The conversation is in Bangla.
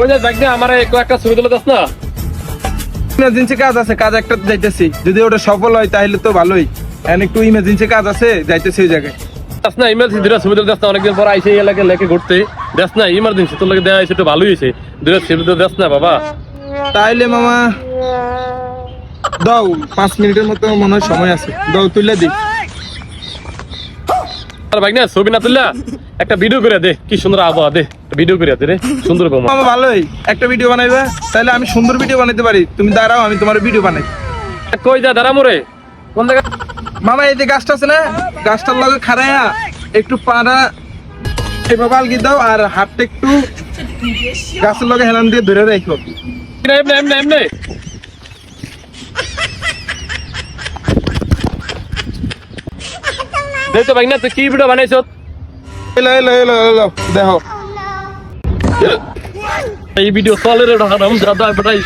ওই যে দেখ আমার ছবি তুলে দাস না? ইমার্জেন্সি কাজ আছে কাজ একটা যাইতেছি। যদি ওটা সফল হয় তাহলে তো ভালোই। এখন একটু ইমার্জেন্সি কাজ আছে যাইতেছি ওই জায়গায়। দাস না ইমার্জেন্সি দুটা ছবি তুলে দাস না অনেকদিন পর আইসে এই এলাকায় লেকে ঘুরতে। দাস না ইমার্জেন্সি তোর লাগে দেওয়া হয়েছে একটু ভালোই হয়েছে। দুটা ছবি তুলে দাস না বাবা। তাইলে মামা দাও পাঁচ মিনিটের মতো মনে হয় সময় আছে। দাও তুলে দি। আর ভাই না ছবি না তুললা একটা ভিডিও করে দে কি সুন্দর আবহাওয়া দে ভিডিও করে দে রে সুন্দর বোমা। মামা ভালোই একটা ভিডিও বানাইবে তাহলে আমি সুন্দর ভিডিও বানাইতে পারি। তুমি দাঁড়াও আমি তোমার ভিডিও বানাই। কই যা দাঁড়া মোরে কোন জায়গা মামা এই যে গাছটা আছে না গাছটার লগে খাড়াইয়া একটু পাড়া এভাবে আলগি দাও আর হাতটা একটু গাছের লগে হেলান দিয়ে ধরে রাখো। এমনি এমনি এমনি। দেখ তো ভাই না তুই কি ভিডিও বানাইছ? এলো এলো এলো এলো দেখো। এই ভিডিও চলে রে হারাম দাদা বেটাই